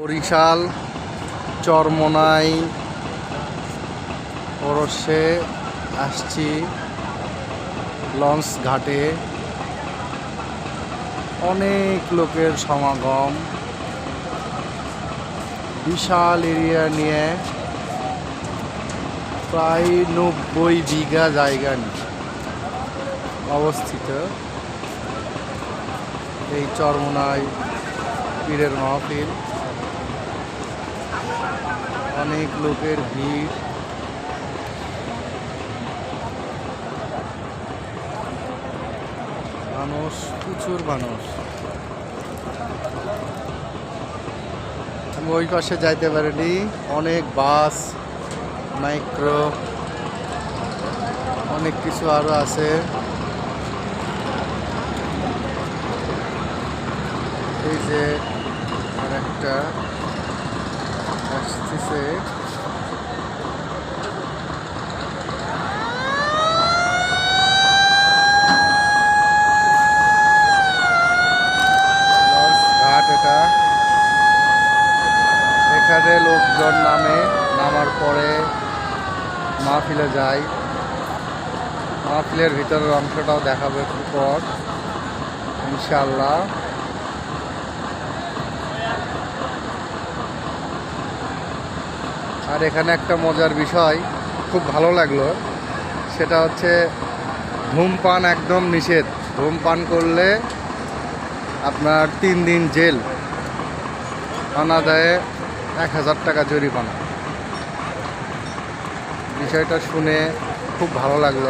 বরিশাল, চরমনাই পরশে আসছি লঞ্চ ঘাটে। অনেক লোকের সমাগম। বিশাল এরিয়া নিয়ে প্রায় নব্বই বিঘা জায়গা অবস্থিত এই চরমনাই পীরের মাহফিল। অনেক লোকের ভিড়। মানুষ, প্রচুর মানুষ। আমি ওই পাশে যাইতে পারিনি। অনেক বাস, মাইক্রো, অনেক কিছু আরও আছে। এই যে আর একটা আসতেছে। এখানে লোকজন নামে নামার পরে মাহফিলে যায়। মাহফিলের ভিতরের অংশটাও দেখাবো পর ইনশাল্লাহ আর এখানে একটা মজার বিষয়, খুব ভালো লাগল। সেটা হচ্ছে ধূমপান একদম নিষেধ। ধূমপান করলে আপনার তিন দিন জেল। আনা দেয় এক হাজার টাকা জরিমানা। বিষয়টা শুনে খুব ভালো লাগল।